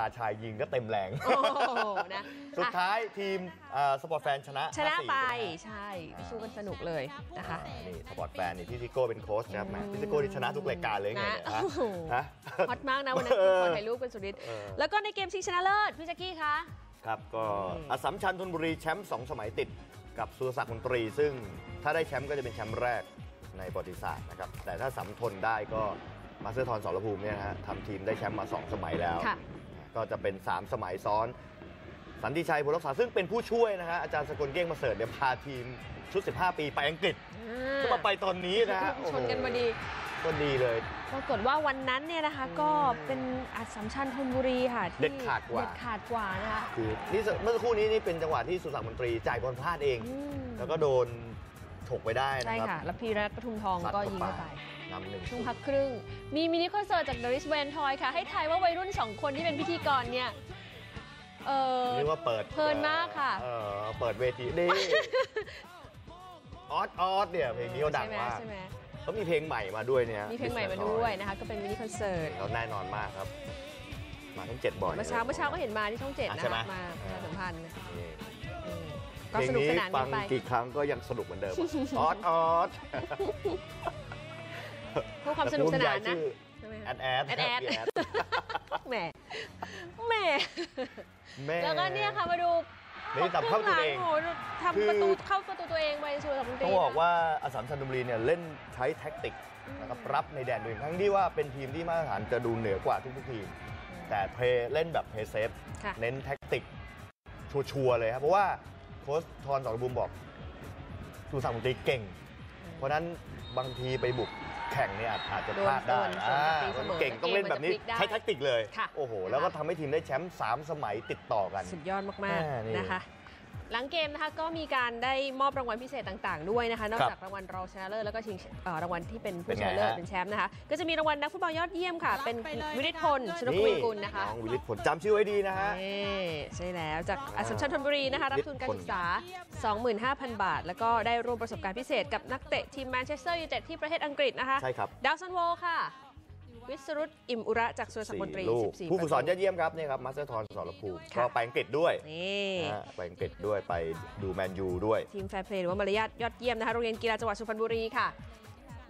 ราชายยิงก็เต็มแรงโอ้โหนะสุดอะท้ายทีมสปอร์ตแฟนชนะชนะ5-4ไปใช่หมใช่สู้กันสนุกเลยนะคะอ่านี่สปอร์ตแฟนนี่พี่ซิโก้เป็นโค้ชนะครับแหมพี่ซิโก้ที่ชนะทุกรายการเลยไงเนี่ยนะฮะโอ้โหฮะฮอตมากนะวันนั้นเออคนถ่ายรูปกันสุดฤทธิ์เออแล้วก็ในเกมชิงชนะเลิศพี่แจ๊กกี้คะครับก็อืมอสสัมชัญธนบุรีแชมป์สองสมัยติดกับสุรศักดิ์มนตรี ซึ่งถ้าได้แชมป์ก็จะเป็นแชมป์แรกในประวัติศาสตร์นะครับแต่ถ้าสัมทนได้ก็มาสเตอร์ทอนสรภูมิเนี่ยนะฮะทำทีมได้แชมป์มา 2 สมัยแล้วค่ะ ก็จะเป็น 3 สมัยซ้อน สันติชัยพลรักษาซึ่งเป็นผู้ช่วยนะฮะอาจารย์สกลเก้งมาเสิร์ตเนี่ยพาทีมชุด 15 ปีไปอังกฤษก็มาไปตอนนี้นะฮะชนกันพอดีโก็ดีเลย ปรากฏว่าวันนั้นเนี่ยนะคะก็เป็นอัสสัมชัญธนบุรีค่ะที่เด็ดขาดกว่าเด็ดขาดกว่านะคะคือนี่เมื่อสักครู่นี้นี่เป็นจังหวะที่สุรศักดิ์มนตรีจ่ายบอลพลาดเองอืมแล้วก็โดนฉกไปได้ใช่นะครับค่ะ แล้วพีรัตน์ปทุมทองซัดก็ยิงเข้าไป นำหนึ่งช่วงพักครึ่ง มีมินิคอนเสิร์ตจากเดริสแวนทอยค่ะ ให้ทายว่าวัยรุ่น 2 คนที่เป็นพิธีกรเนี่ยเออเรียกว่าเปิดเพลินมากค่ะ เออเปิดเวทีนี่ออสออสเนี่ยเพลงนี้เขาดังมากใช่ไหมเขามีเพลงใหม่มาด้วยเนี่ย มีเพลงใหม่มาด้วยนะคะ ก็เป็นมินิคอนเสิร์ตเขาแน่นอนมากครับ มาทั้งเจ็ดบ่อยเมื่อเช้าเมื่อเช้าก็เห็นมาที่ช่องเจ็ดอะนะใช่ไหมคะมาประชาสัมพันธ์นี่อืมก็เพลงสนุกนี้สนานฟักังนไปกี่ครั้งก็ยังสนุกเหมือนเดิมออสออส เพื่อความสนุกสนานนะชื่อใช่ไหมแอคะดแอดแอดแอดพี่แหมแหมแม่แล้วก็เนี่ยค่ะมาดูนี่ตับเข้าตัวเองโโหทำประตูเข้าประตูตัวเองไปชูสองตีต้องบอกว่าอสสัมชัญธนบุรีเนี่ยเล่นใช้แท็กติกนะครับรับในแดนตัวเองทั้งที่ว่าเป็นทีมที่มาตรฐานจะดูเหนือกว่าทุกๆทีม แต่เพลย์เล่นแบบเพย์เซฟค่ะเน้นแท็กติกชัวร์ๆเลยครับ เพราะว่าโค้ชทอนสอนบุมบอกสุสักดิ์มนตรีเก่ง เพราะฉะนั้นบางทีไปบุก แข่งเนี่ยอาจอาจจะพลาดได้โดนโดนอ่าตีเสมอเก่งต้องเล่นแบบนี้เกมมันจะพลิกได้ใช้แท็กติกเลยค่ะโอ้โห แล้วก็ทำให้ทีมได้แชมป์สามสมัยติดต่อกัน สุดยอดมากแม่นี่ๆนะคะ หลังเกมนะคะก็มีการได้มอบรางวัลพิเศษต่างๆ ด้วยนะคะ นอกครับจากรางวัลรองชนะเลิศแล้วก็ชิงเอ่อรางวัลที่เป็นเป็ผู้นชไงนะเลิศฮะเป็นแชมป์นะคะ ก็จะมีรางวัลนักฟุตบอลยอดเยี่ยมค่ะ เป็นไปเลยวิริศนะคะพลชนกวินกุลนะคะน้องวิริศผลจำชื่อไว้ดีนะฮะนี่ใช่แล้วจากอัสสัมชัญธนบุรีนะคะรับทุนการศึกษา 25,000 บาท แล้วก็ได้ร่วมประสบการณ์พิเศษกับนักเตะทีมแมนเชสเตอร์ยูไนเต็ดที่ประเทศอังกฤษนะคะใช่ครับดาวซันโวค่ะ วิสรุตอิ่มอุระจากสุรศักดิ์มนตรีลูก14 ผู้ฝึกสอนประยตูอดเยี่ยมครับนี่ครับมาสเตอร์ทอนสอนภูมิค่ะก็ไปอังกฤษด้วยนี่นะฮะไปอังกฤษด้วยไปดูแมนยูด้วย ทีมแฟร์เพลย์หรือว่ามารยาทยอดเยี่ยมนะคะโรงเรียนกีฬาจังหวัดสุพรรณบุรีค่ะ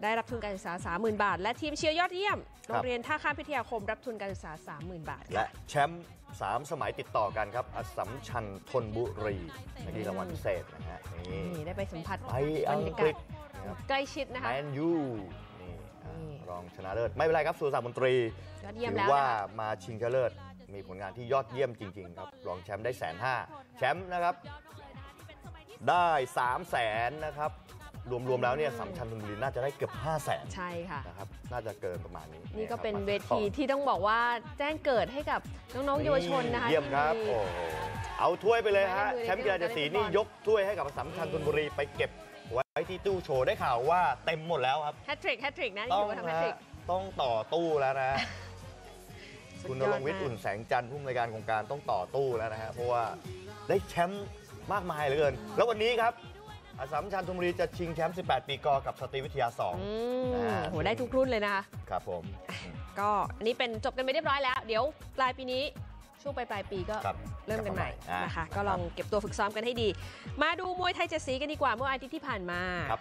ได้รับทุนการศึกษา 30,000 บาท และทีมเชียร์ยอดเยี่ยมครับโรงเรียนท่าข้ามพิทยาคมรับทุนการศึกษา 30,000 บาทและค่ะ แชมป์สามสมัยติดต่อกันครับอัสสัมชัญธนบุรีในที่รางวัลพิเศษนะฮะนี่นี่ได้ไปสัมผัสไปอังกฤษนะครับใกล้ชิดนะคะแมนยูนี่อ่านี่ รองชนะเลิศไม่เป็นไรครับสุรศักดิ์มนตรียอดเยี่ยมถืแล้วว่านะคะมาชิงชนะเลิศมีผลงานที่ยอดเยี่ยมจริง ๆ ครับรองแชมป์ได้แสนห้าแชมป์นะครับ ได้3 0 0แสนนะครับ รวมๆแล้วเนี่ยสัมชัญธนบุรีน่าจะได้เกือบ5 0 0แสนใช่ค่ะ นะครับน่าจะเกินประมาณนี้นี่ก็ะครับเป็นมาเวทีที่ต้องบอกว่าแจ้งเกิดให้กับน้องๆเยาวชนนะคะเยี่ยมครับที่ โอ้โหเอาถ้วยไปเลยฮะได้เลยแชมป์กีฬาเจ็ดสีนี่ได้เลยยกถ้วยให้กับสัมชัญธนบุรีไปเก็บ ไว้ที่ตู้โชว์ได้ข่าวว่าเต็มหมดแล้วครับ แฮตทริกแฮตทริกนะต้ถืองอว่าทำแฮตฮะทริกต้องต่อตู้แล้วนะสุดคุณยนอดรงค์วิทย์มากอุ่นแสงจันทร์ผู้อำนวยการโครงการต้องต่อตู้แล้วนะฮะเพราะว่าได้แชมป์มากมายเหลือเกิน แล้ววันนี้ครับอสสัมชัญธนบุรีจะชิงแชมป์ 18 ปีกอกับสตรีวิทยาอืมอ่าโหได้ทุกรุ่นเลยนะคะ2ครับผม ก็อันนี้เป็นจบกันไปเรียบร้อยแล้ว เดี๋ยวปลายปีนี้ ช่วงปลายปลายปีก็ครับเริ่มกันใหม่อ่านนะคะนะครับก็ลองเก็บตัวฝึกซ้อมกันให้ดี มาดูมวยไทยเจ็ดสีกันดีกว่าเมื่ออาทิตย์ที่ผ่านมา ครับ